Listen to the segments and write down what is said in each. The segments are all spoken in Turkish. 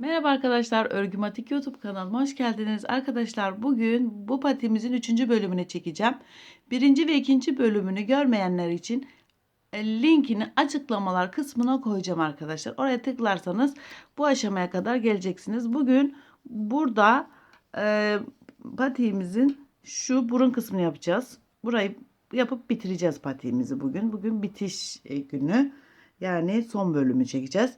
Merhaba arkadaşlar, Örgümatik YouTube kanalıma hoş geldiniz. Arkadaşlar bugün bu patimizin 3. bölümünü çekeceğim. Birinci ve ikinci bölümünü görmeyenler için e, linkini açıklamalar kısmına koyacağım arkadaşlar. Oraya tıklarsanız bu aşamaya kadar geleceksiniz. Bugün burada e, patiğimizin şu burun kısmını yapacağız. Burayı yapıp bitireceğiz patiğimizi bugün. Bugün bitiş e, günü. Yani son bölümü çekeceğiz.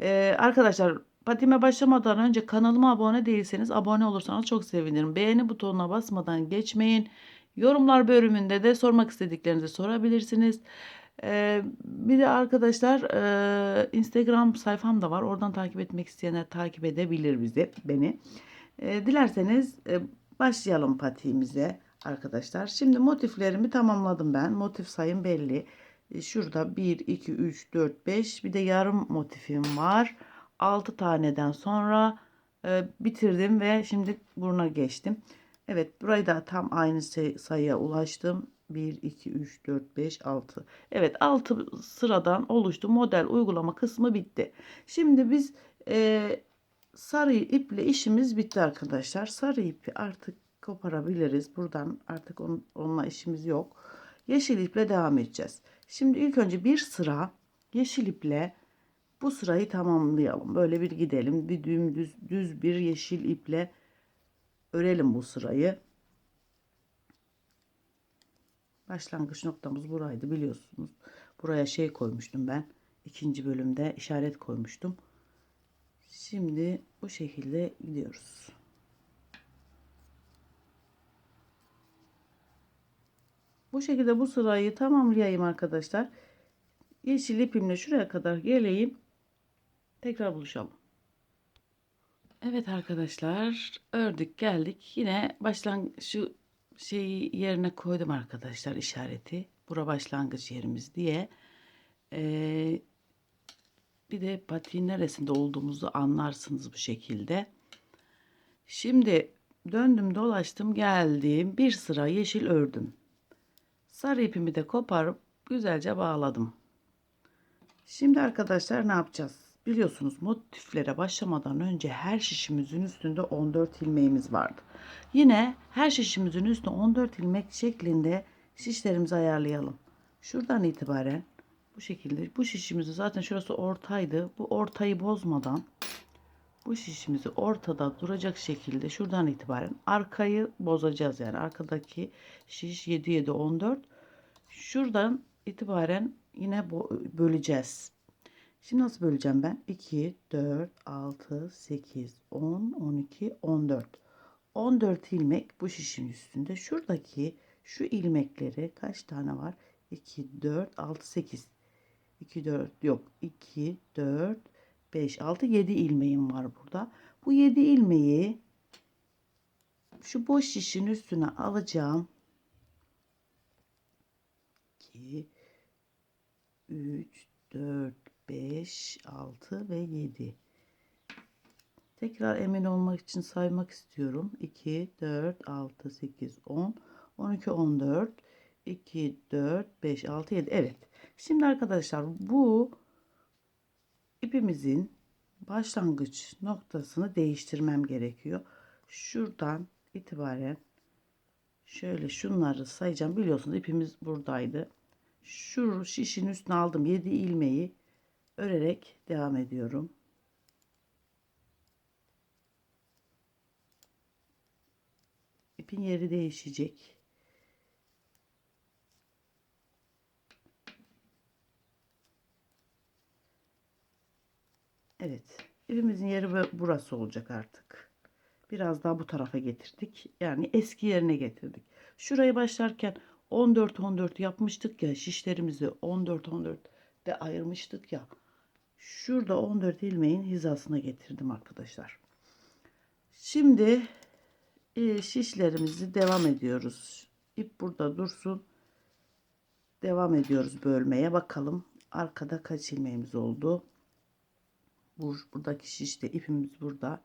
Ee, arkadaşlar Patime başlamadan önce kanalıma abone değilseniz abone olursanız çok sevinirim. Beğeni butonuna basmadan geçmeyin. Yorumlar bölümünde de sormak istediklerinizi sorabilirsiniz. Ee, bir de arkadaşlar e, Instagram sayfam da var. Oradan takip etmek isteyenler takip edebilir bizi, beni. Ee, dilerseniz e, başlayalım patiğimize arkadaşlar. Şimdi motiflerimi tamamladım ben. Motif sayım belli. E, şurada 1, 2, 3, 4, 5 bir de yarım motifim var. 6 taneden sonra e, bitirdim ve şimdi buruna geçtim. Evet burayı da tam aynı say- sayıya ulaştım. 1, 2, 3, 4, 5, 6. Evet 6 sıradan oluştu. Model uygulama kısmı bitti. Şimdi biz e, sarı iple işimiz bitti arkadaşlar. Sarı ipi artık koparabiliriz. Buradan artık on, onunla işimiz yok. Yeşil iple devam edeceğiz. Şimdi ilk önce bir sıra yeşil iple bu sırayı tamamlayalım. Böyle bir gidelim. Bir dümdüz düz bir yeşil iple örelim bu sırayı. Başlangıç noktamız buraydı biliyorsunuz. Buraya şey koymuştum ben. ikinci bölümde işaret koymuştum. Şimdi bu şekilde gidiyoruz. Bu şekilde bu sırayı tamamlayayım arkadaşlar. Yeşil ipimle şuraya kadar geleyim. Tekrar buluşalım. Evet arkadaşlar ördük geldik. Yine başlang şu şeyi yerine koydum arkadaşlar işareti. Bura başlangıç yerimiz diye. Ee, bir de patiğin neresinde olduğumuzu anlarsınız bu şekilde. Şimdi döndüm dolaştım geldim. Bir sıra yeşil ördüm. Sarı ipimi de koparıp güzelce bağladım. Şimdi arkadaşlar ne yapacağız? Biliyorsunuz motiflere başlamadan önce her şişimizin üstünde 14 ilmeğimiz vardı. Yine her şişimizin üstüne 14 ilmek şeklinde şişlerimizi ayarlayalım. Şuradan itibaren bu şekilde bu şişimizi zaten şurası ortaydı. Bu ortayı bozmadan bu şişimizi ortada duracak şekilde şuradan itibaren arkayı bozacağız. Yani arkadaki şiş 7 7 14. Şuradan itibaren yine böleceğiz. Şimdi nasıl böleceğim ben? 2, 4, 6, 8, 10, 12, 14. 14 ilmek bu şişin üstünde. Şuradaki şu ilmekleri kaç tane var? 2, 4, 6, 8. 2, 4 yok. 2, 4, 5, 6, 7 ilmeğim var burada. Bu 7 ilmeği şu boş şişin üstüne alacağım. 2, 3, 4, 5, 6 ve 7. Tekrar emin olmak için saymak istiyorum. 2, 4, 6, 8, 10, 12, 14, 2, 4, 5, 6, 7. Evet. Şimdi arkadaşlar bu ipimizin başlangıç noktasını değiştirmem gerekiyor. Şuradan itibaren şöyle şunları sayacağım. Biliyorsunuz ipimiz buradaydı. Şu şişin üstüne aldım 7 ilmeği örerek devam ediyorum. İpin yeri değişecek. Evet. ipimizin yeri burası olacak artık. Biraz daha bu tarafa getirdik. Yani eski yerine getirdik. Şurayı başlarken 14 14 yapmıştık ya şişlerimizi 14 14 de ayırmıştık ya. Şurada 14 ilmeğin hizasına getirdim arkadaşlar. Şimdi e, şişlerimizi devam ediyoruz. İp burada dursun. Devam ediyoruz bölmeye. Bakalım arkada kaç ilmeğimiz oldu. Bur buradaki şişte ipimiz burada.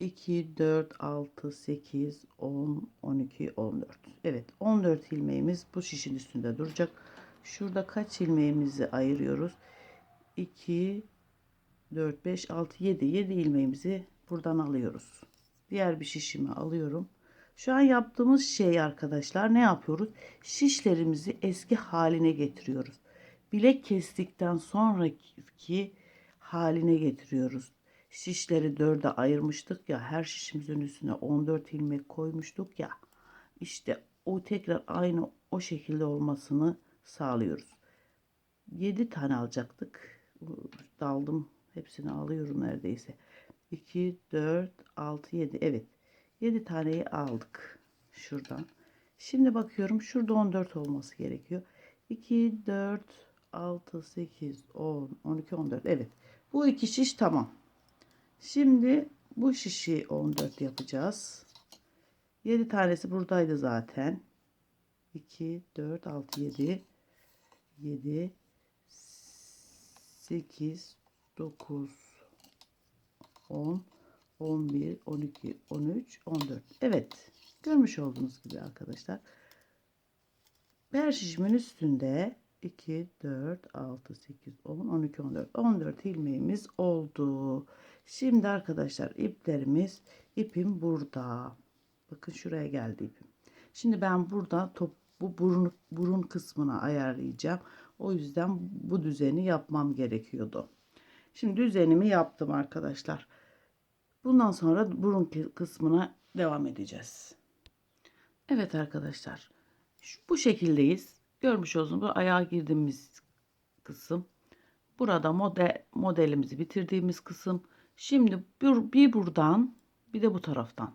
2, 4, 6, 8, 10, 12, 14. Evet 14 ilmeğimiz bu şişin üstünde duracak. Şurada kaç ilmeğimizi ayırıyoruz? 2, 4, 5, 6, 7. 7 ilmeğimizi buradan alıyoruz. Diğer bir şişimi alıyorum. Şu an yaptığımız şey arkadaşlar ne yapıyoruz? Şişlerimizi eski haline getiriyoruz. Bilek kestikten sonraki haline getiriyoruz. Şişleri dörde ayırmıştık ya her şişimizin üstüne 14 ilmek koymuştuk ya. İşte o tekrar aynı o şekilde olmasını sağlıyoruz. 7 tane alacaktık. Daldım hepsini alıyorum neredeyse. 2, 4, 6, 7 evet 7 taneyi aldık şuradan. Şimdi bakıyorum şurada 14 olması gerekiyor. 2, 4, 6, 8, 10, 12, 14 evet bu iki şiş tamam. Şimdi bu şişi 14 yapacağız. 7 tanesi buradaydı zaten. 2, 4, 6, 7, 7, 8, 9, 10, 11, 12, 13, 14. Evet. Görmüş olduğunuz gibi arkadaşlar. Her şişimin üstünde 2, 4, 6, 8, 10, 12, 14. 14 ilmeğimiz oldu. Şimdi arkadaşlar iplerimiz ipim burada. Bakın şuraya geldi ipim. Şimdi ben burada top bu burun, burun kısmına ayarlayacağım. O yüzden bu düzeni yapmam gerekiyordu. Şimdi düzenimi yaptım arkadaşlar. Bundan sonra burun kısmına devam edeceğiz. Evet arkadaşlar. Şu, bu şekildeyiz. Görmüş olduğunuz bu ayağa girdiğimiz kısım. Burada model, modelimizi bitirdiğimiz kısım. Şimdi bir, bir buradan bir de bu taraftan.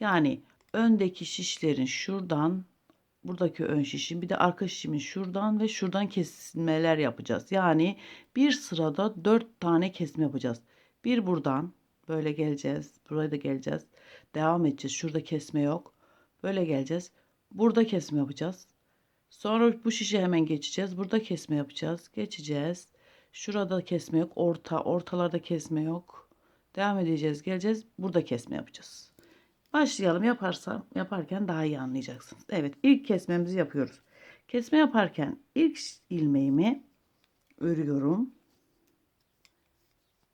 Yani öndeki şişlerin şuradan buradaki ön şişim bir de arka şişimin şuradan ve şuradan kesilmeler yapacağız. Yani bir sırada dört tane kesme yapacağız. Bir buradan böyle geleceğiz. Buraya da geleceğiz. Devam edeceğiz. Şurada kesme yok. Böyle geleceğiz. Burada kesme yapacağız. Sonra bu şişe hemen geçeceğiz. Burada kesme yapacağız. Geçeceğiz. Şurada kesme yok. Orta, ortalarda kesme yok. Devam edeceğiz. Geleceğiz. Burada kesme yapacağız. Başlayalım yaparsam yaparken daha iyi anlayacaksınız. Evet ilk kesmemizi yapıyoruz. Kesme yaparken ilk ilmeğimi örüyorum.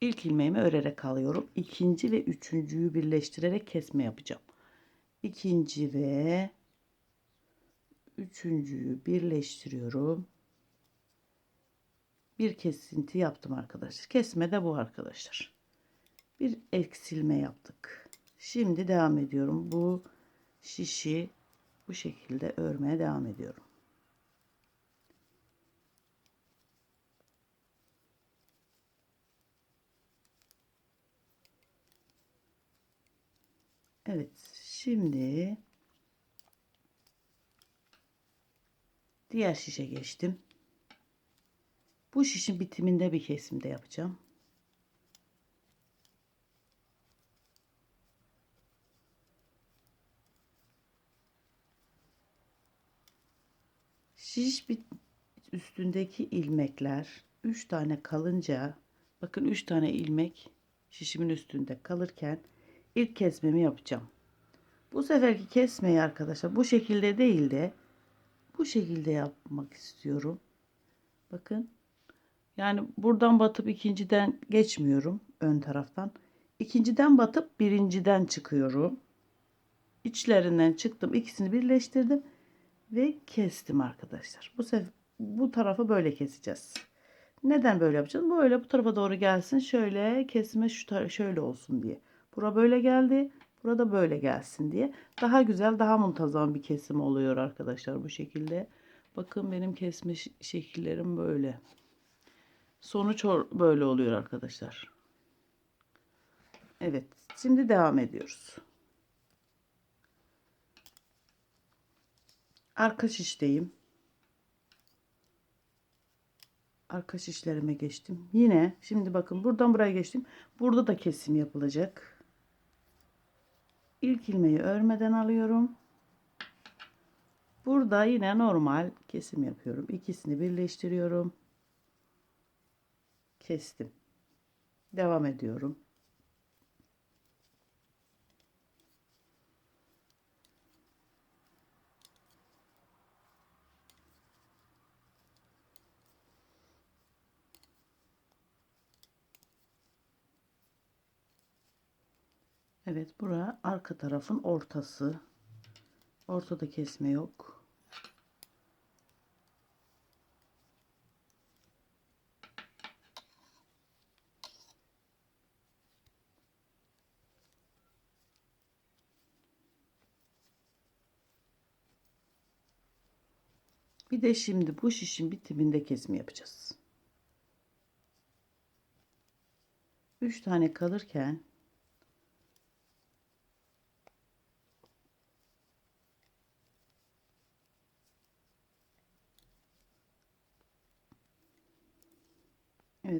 İlk ilmeğimi örerek alıyorum. İkinci ve üçüncüyü birleştirerek kesme yapacağım. İkinci ve üçüncüyü birleştiriyorum. Bir kesinti yaptım arkadaşlar. Kesme de bu arkadaşlar. Bir eksilme yaptık. Şimdi devam ediyorum. Bu şişi bu şekilde örmeye devam ediyorum. Evet, şimdi diğer şişe geçtim. Bu şişin bitiminde bir kesimde yapacağım. Şiş üstündeki ilmekler 3 tane kalınca bakın 3 tane ilmek şişimin üstünde kalırken ilk kesmemi yapacağım. Bu seferki kesmeyi arkadaşlar bu şekilde değil de bu şekilde yapmak istiyorum. Bakın. Yani buradan batıp ikinciden geçmiyorum ön taraftan. İkinciden batıp birinciden çıkıyorum. İçlerinden çıktım. ikisini birleştirdim ve kestim arkadaşlar. Bu sefer bu tarafı böyle keseceğiz. Neden böyle yapacağız? Böyle bu tarafa doğru gelsin. Şöyle kesme şu şöyle olsun diye. Bura böyle geldi. Burada böyle gelsin diye. Daha güzel, daha muntazam bir kesim oluyor arkadaşlar bu şekilde. Bakın benim kesme şekillerim böyle. Sonuç böyle oluyor arkadaşlar. Evet. Şimdi devam ediyoruz. Arka şişteyim. Arka şişlerime geçtim. Yine şimdi bakın buradan buraya geçtim. Burada da kesim yapılacak. İlk ilmeği örmeden alıyorum. Burada yine normal kesim yapıyorum. İkisini birleştiriyorum. Kestim. Devam ediyorum. Evet bura arka tarafın ortası. Ortada kesme yok. Bir de şimdi bu şişin bitiminde kesme yapacağız. 3 tane kalırken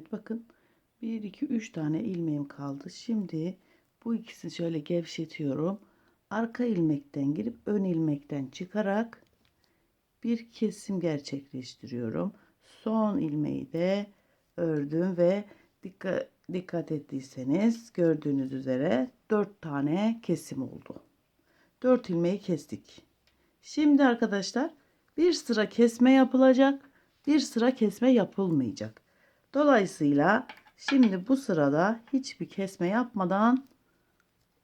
Evet bakın 1 2 3 tane ilmeğim kaldı. Şimdi bu ikisini şöyle gevşetiyorum. Arka ilmekten girip ön ilmekten çıkarak bir kesim gerçekleştiriyorum. Son ilmeği de ördüm ve dikkat, dikkat ettiyseniz gördüğünüz üzere 4 tane kesim oldu. 4 ilmeği kestik. Şimdi arkadaşlar bir sıra kesme yapılacak, bir sıra kesme yapılmayacak. Dolayısıyla şimdi bu sırada hiçbir kesme yapmadan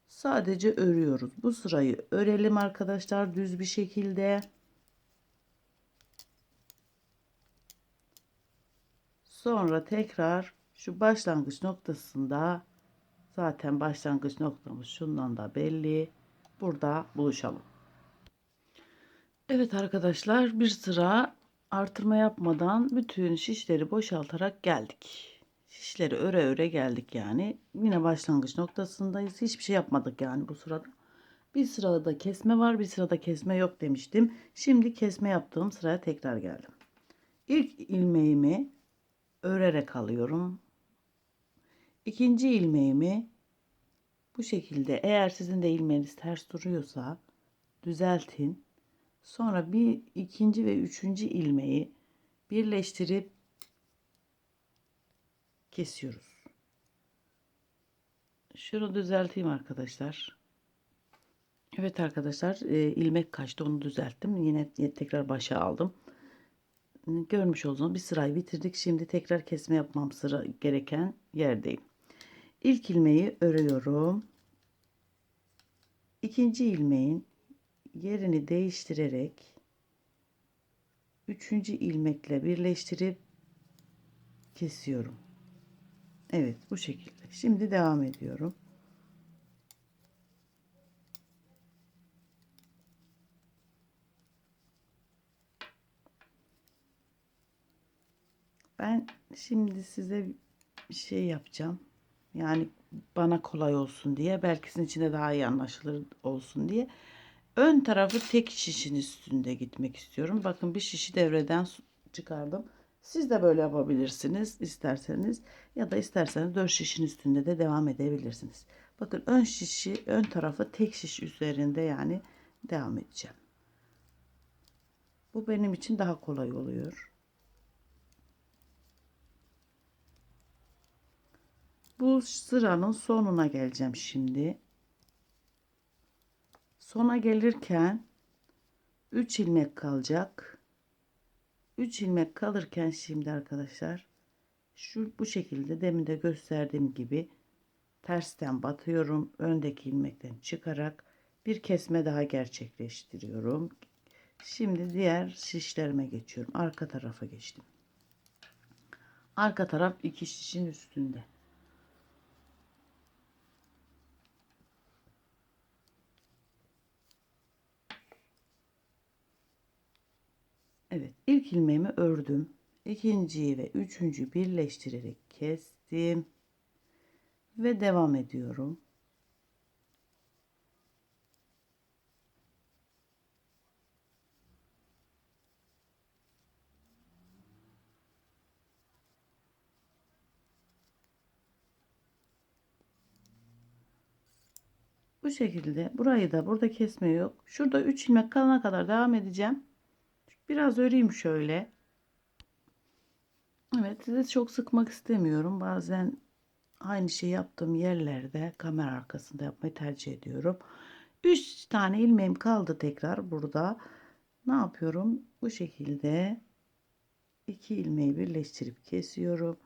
sadece örüyoruz. Bu sırayı örelim arkadaşlar düz bir şekilde. Sonra tekrar şu başlangıç noktasında zaten başlangıç noktamız şundan da belli. Burada buluşalım. Evet arkadaşlar bir sıra artırma yapmadan bütün şişleri boşaltarak geldik. Şişleri öre öre geldik yani. Yine başlangıç noktasındayız. Hiçbir şey yapmadık yani bu sırada. Bir sırada kesme var, bir sırada kesme yok demiştim. Şimdi kesme yaptığım sıraya tekrar geldim. İlk ilmeğimi örerek alıyorum. İkinci ilmeğimi bu şekilde eğer sizin de ilmeğiniz ters duruyorsa düzeltin. Sonra bir ikinci ve üçüncü ilmeği birleştirip kesiyoruz. Şunu düzelteyim arkadaşlar. Evet arkadaşlar e, ilmek kaçtı onu düzelttim. Yine tekrar başa aldım. Görmüş olduğunuz bir sırayı bitirdik. Şimdi tekrar kesme yapmam sıra gereken yerdeyim. İlk ilmeği örüyorum. İkinci ilmeğin yerini değiştirerek üçüncü ilmekle birleştirip kesiyorum. Evet bu şekilde. Şimdi devam ediyorum. Ben şimdi size bir şey yapacağım. Yani bana kolay olsun diye. Belki sizin için de daha iyi anlaşılır olsun diye. Ön tarafı tek şişin üstünde gitmek istiyorum. Bakın bir şişi devreden çıkardım. Siz de böyle yapabilirsiniz isterseniz ya da isterseniz 4 şişin üstünde de devam edebilirsiniz. Bakın ön şişi ön tarafı tek şiş üzerinde yani devam edeceğim. Bu benim için daha kolay oluyor. Bu sıranın sonuna geleceğim şimdi. Sona gelirken 3 ilmek kalacak. 3 ilmek kalırken şimdi arkadaşlar şu bu şekilde demin de gösterdiğim gibi tersten batıyorum. Öndeki ilmekten çıkarak bir kesme daha gerçekleştiriyorum. Şimdi diğer şişlerime geçiyorum. Arka tarafa geçtim. Arka taraf iki şişin üstünde. Evet ilk ilmeğimi ördüm. İkinciyi ve üçüncü birleştirerek kestim. Ve devam ediyorum. Bu şekilde burayı da burada kesme yok. Şurada 3 ilmek kalana kadar devam edeceğim. Biraz öreyim şöyle. Evet size çok sıkmak istemiyorum. Bazen aynı şey yaptığım yerlerde kamera arkasında yapmayı tercih ediyorum. 3 tane ilmeğim kaldı tekrar burada. Ne yapıyorum? Bu şekilde iki ilmeği birleştirip kesiyorum.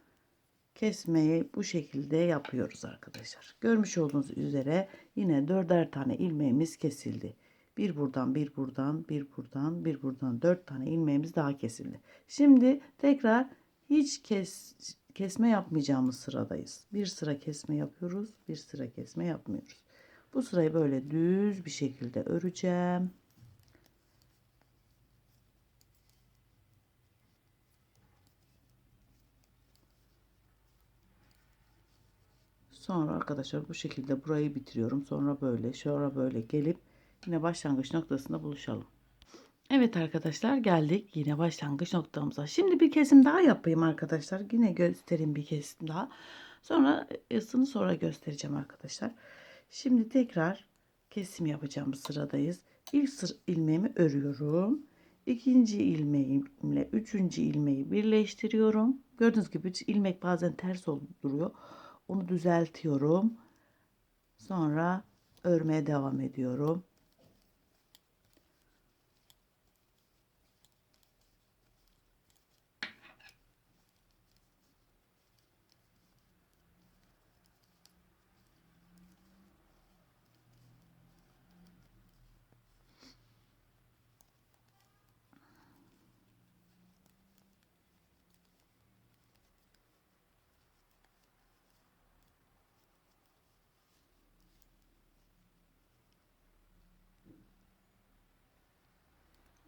kesmeyi bu şekilde yapıyoruz arkadaşlar. Görmüş olduğunuz üzere yine dörder tane ilmeğimiz kesildi. Bir buradan, bir buradan, bir buradan, bir buradan dört tane ilmeğimiz daha kesildi. Şimdi tekrar hiç kes, kesme yapmayacağımız sıradayız. Bir sıra kesme yapıyoruz, bir sıra kesme yapmıyoruz. Bu sırayı böyle düz bir şekilde öreceğim. Sonra arkadaşlar bu şekilde burayı bitiriyorum. Sonra böyle, sonra böyle gelip yine başlangıç noktasında buluşalım. Evet arkadaşlar geldik yine başlangıç noktamıza. Şimdi bir kesim daha yapayım arkadaşlar. Yine göstereyim bir kesim daha. Sonra ısını sonra göstereceğim arkadaşlar. Şimdi tekrar kesim yapacağım sıradayız. İlk sır ilmeğimi örüyorum. İkinci ilmeğimle üçüncü ilmeği birleştiriyorum. Gördüğünüz gibi ilmek bazen ters duruyor. Onu düzeltiyorum. Sonra örmeye devam ediyorum.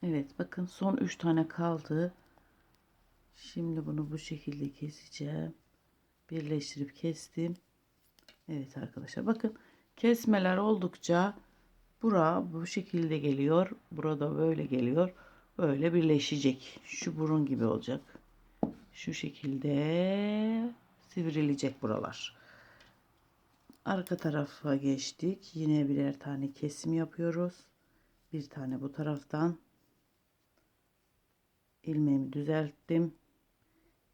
Evet bakın son 3 tane kaldı. Şimdi bunu bu şekilde keseceğim. Birleştirip kestim. Evet arkadaşlar bakın kesmeler oldukça bura bu şekilde geliyor. Burada böyle geliyor. Böyle birleşecek. Şu burun gibi olacak. Şu şekilde sivrilecek buralar. Arka tarafa geçtik. Yine birer tane kesim yapıyoruz. Bir tane bu taraftan ilmeğimi düzelttim.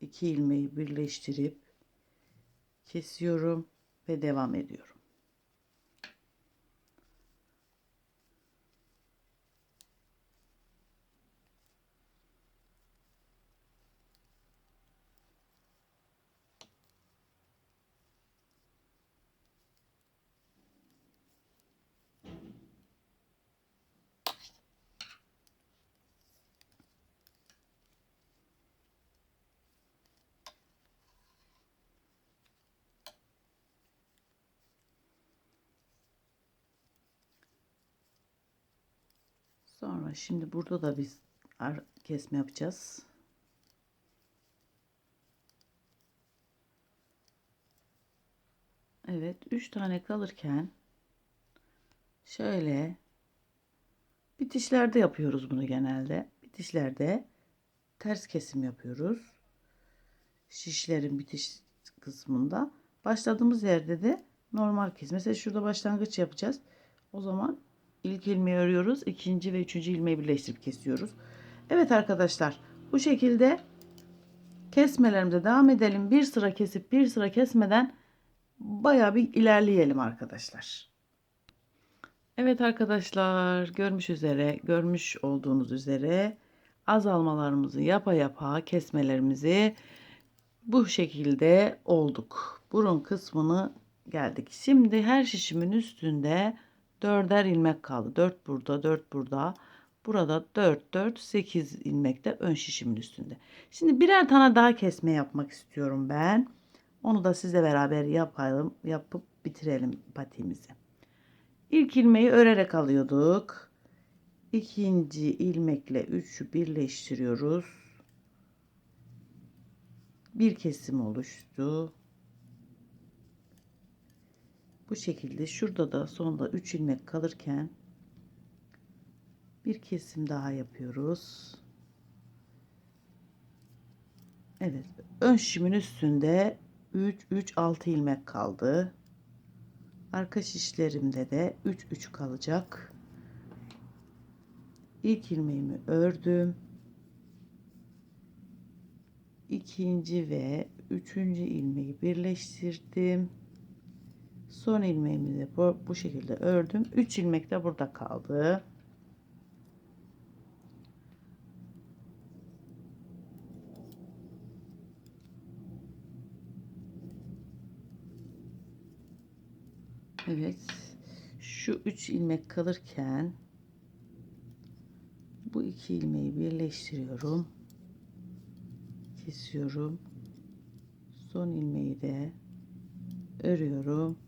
İki ilmeği birleştirip kesiyorum ve devam ediyorum. Sonra şimdi burada da biz kesme yapacağız. Evet, 3 tane kalırken şöyle bitişlerde yapıyoruz bunu genelde. Bitişlerde ters kesim yapıyoruz. Şişlerin bitiş kısmında. Başladığımız yerde de normal kesim. Mesela şurada başlangıç yapacağız. O zaman İlk ilmeği örüyoruz. ikinci ve üçüncü ilmeği birleştirip kesiyoruz. Evet arkadaşlar bu şekilde kesmelerimize devam edelim. Bir sıra kesip bir sıra kesmeden baya bir ilerleyelim arkadaşlar. Evet arkadaşlar görmüş üzere görmüş olduğunuz üzere azalmalarımızı yapa yapa kesmelerimizi bu şekilde olduk. Burun kısmını geldik. Şimdi her şişimin üstünde dörder ilmek kaldı. 4 burada, 4 burada. Burada 4, 4, 8 ilmek de ön şişimin üstünde. Şimdi birer tane daha kesme yapmak istiyorum ben. Onu da sizle beraber yapalım, yapıp bitirelim patiğimizi. İlk ilmeği örerek alıyorduk. İkinci ilmekle üçü birleştiriyoruz. Bir kesim oluştu. Bu şekilde şurada da sonda 3 ilmek kalırken bir kesim daha yapıyoruz. Evet, ön şişimin üstünde 3 3 6 ilmek kaldı. Arka şişlerimde de 3 3 kalacak. İlk ilmeğimi ördüm. İkinci ve üçüncü ilmeği birleştirdim son ilmeğimizi bu, bu şekilde ördüm. 3 ilmek de burada kaldı. Evet. Şu 3 ilmek kalırken bu iki ilmeği birleştiriyorum. Kesiyorum. Son ilmeği de örüyorum.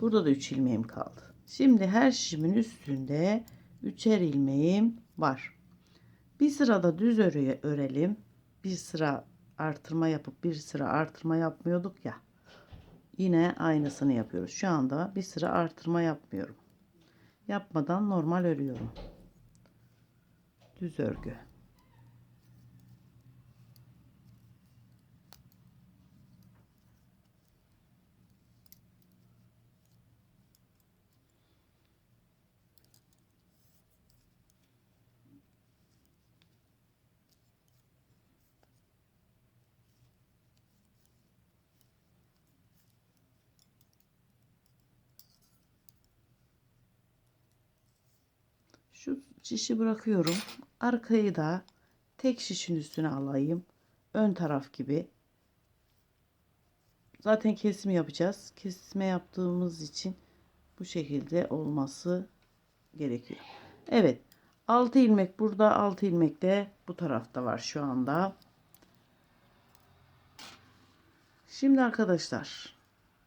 Burada da 3 ilmeğim kaldı. Şimdi her şişimin üstünde üçer ilmeğim var. Bir sırada düz örüye örelim. Bir sıra artırma yapıp bir sıra artırma yapmıyorduk ya. Yine aynısını yapıyoruz. Şu anda bir sıra artırma yapmıyorum. Yapmadan normal örüyorum. Düz örgü. Şu şişi bırakıyorum. Arkayı da tek şişin üstüne alayım. Ön taraf gibi. Zaten kesimi yapacağız. Kesme yaptığımız için bu şekilde olması gerekiyor. Evet. 6 ilmek burada, 6 ilmek de bu tarafta var şu anda. Şimdi arkadaşlar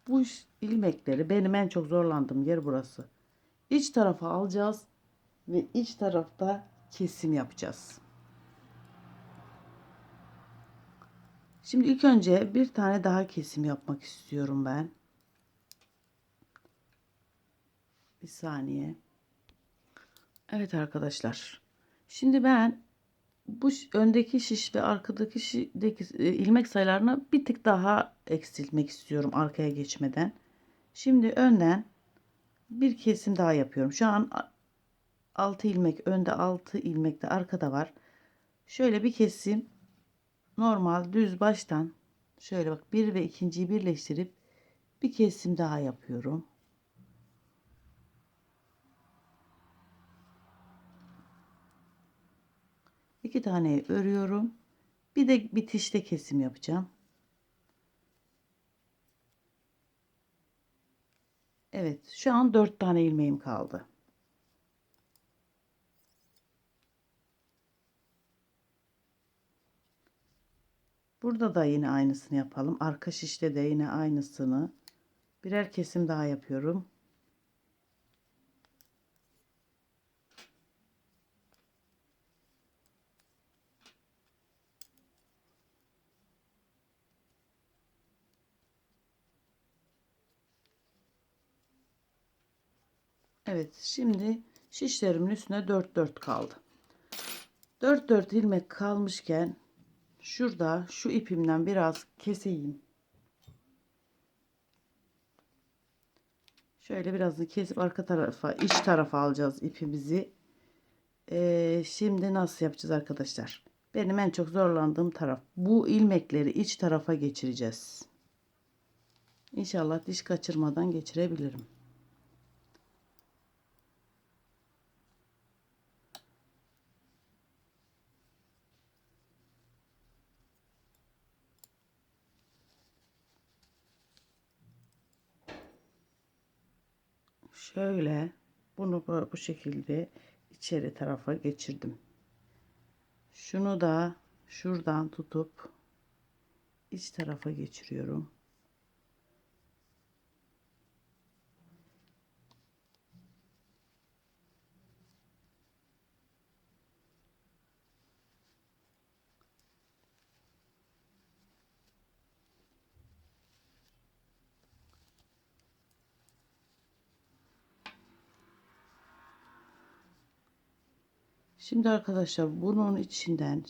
bu ilmekleri benim en çok zorlandığım yer burası. İç tarafa alacağız ve iç tarafta kesim yapacağız. Şimdi ilk önce bir tane daha kesim yapmak istiyorum ben. Bir saniye. Evet arkadaşlar. Şimdi ben bu öndeki şiş ve arkadaki şişdeki e, ilmek sayılarını bir tık daha eksiltmek istiyorum arkaya geçmeden. Şimdi önden bir kesim daha yapıyorum. Şu an 6 ilmek önde 6 ilmek de arkada var. Şöyle bir kesim normal düz baştan şöyle bak bir ve ikinciyi birleştirip bir kesim daha yapıyorum. İki tane örüyorum. Bir de bitişte kesim yapacağım. Evet şu an dört tane ilmeğim kaldı. Burada da yine aynısını yapalım. Arka şişte de yine aynısını. Birer kesim daha yapıyorum. Evet şimdi şişlerimin üstüne 4 4 kaldı. 4 4 ilmek kalmışken şurada şu ipimden biraz keseyim. Şöyle birazını kesip arka tarafa iç tarafa alacağız ipimizi. Ee, şimdi nasıl yapacağız arkadaşlar? Benim en çok zorlandığım taraf. Bu ilmekleri iç tarafa geçireceğiz. İnşallah diş kaçırmadan geçirebilirim. Şöyle bunu bu şekilde içeri tarafa geçirdim. Şunu da şuradan tutup iç tarafa geçiriyorum. Şimdi arkadaşlar bunun içinden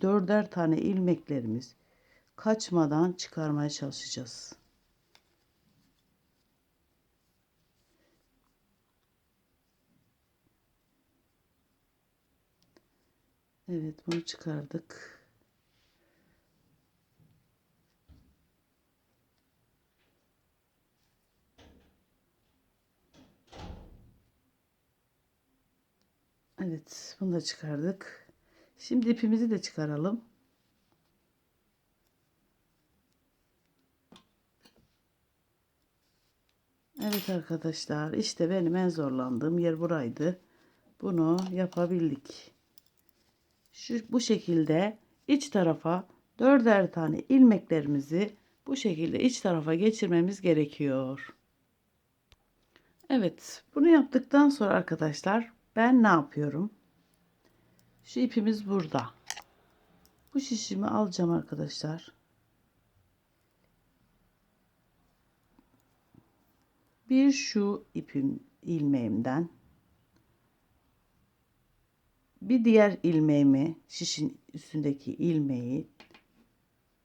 dörder tane ilmeklerimiz kaçmadan çıkarmaya çalışacağız. Evet bunu çıkardık. Evet bunu da çıkardık. Şimdi ipimizi de çıkaralım. Evet arkadaşlar işte benim en zorlandığım yer buraydı. Bunu yapabildik. Şu, bu şekilde iç tarafa dörder tane ilmeklerimizi bu şekilde iç tarafa geçirmemiz gerekiyor. Evet bunu yaptıktan sonra arkadaşlar ben ne yapıyorum? Şu ipimiz burada. Bu şişimi alacağım arkadaşlar. Bir şu ipim ilmeğimden bir diğer ilmeğimi şişin üstündeki ilmeği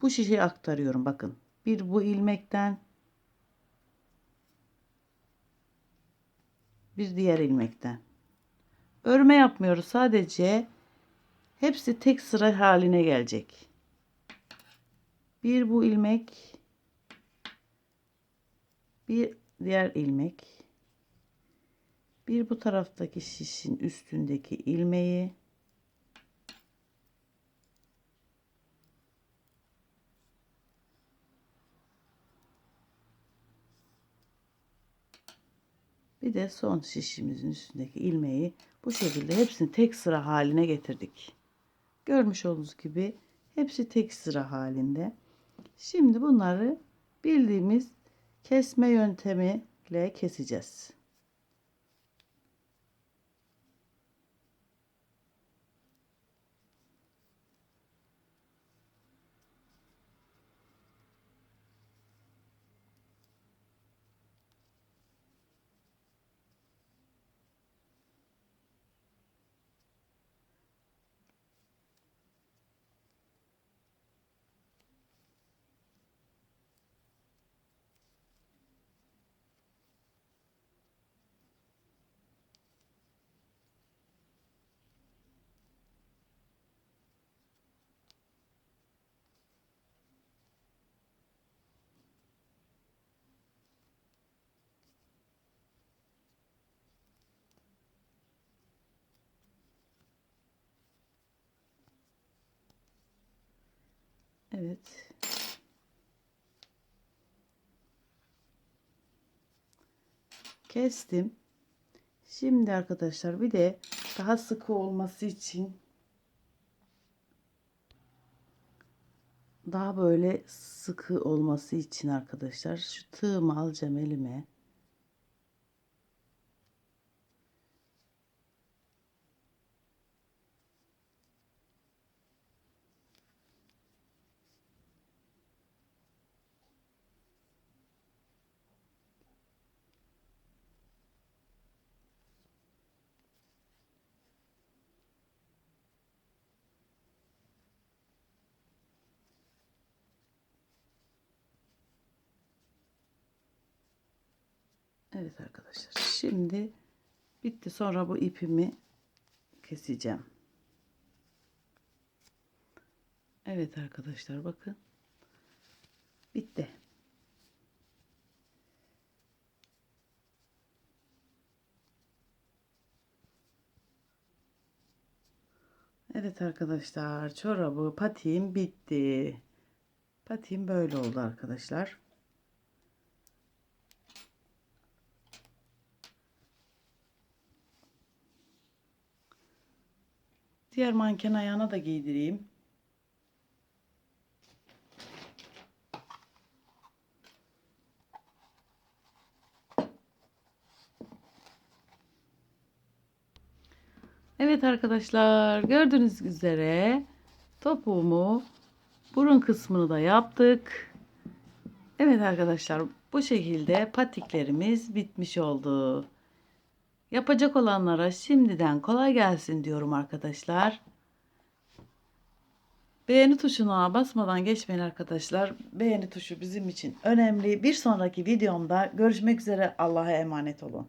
bu şişeye aktarıyorum bakın. Bir bu ilmekten bir diğer ilmekten. Örme yapmıyoruz. Sadece hepsi tek sıra haline gelecek. Bir bu ilmek bir diğer ilmek. Bir bu taraftaki şişin üstündeki ilmeği bir de son şişimizin üstündeki ilmeği bu şekilde hepsini tek sıra haline getirdik. Görmüş olduğunuz gibi hepsi tek sıra halinde. Şimdi bunları bildiğimiz kesme yöntemiyle keseceğiz. Evet. Kestim. Şimdi arkadaşlar bir de daha sıkı olması için daha böyle sıkı olması için arkadaşlar şu tığımı alacağım elime. Evet arkadaşlar. Şimdi bitti. Sonra bu ipimi keseceğim. Evet arkadaşlar bakın. Bitti. Evet arkadaşlar çorabı patiğim bitti. Patiğim böyle oldu arkadaşlar. Diğer manken ayağına da giydireyim. Evet arkadaşlar gördüğünüz üzere topuğumu burun kısmını da yaptık. Evet arkadaşlar bu şekilde patiklerimiz bitmiş oldu. Yapacak olanlara şimdiden kolay gelsin diyorum arkadaşlar. Beğeni tuşuna basmadan geçmeyin arkadaşlar. Beğeni tuşu bizim için önemli. Bir sonraki videomda görüşmek üzere. Allah'a emanet olun.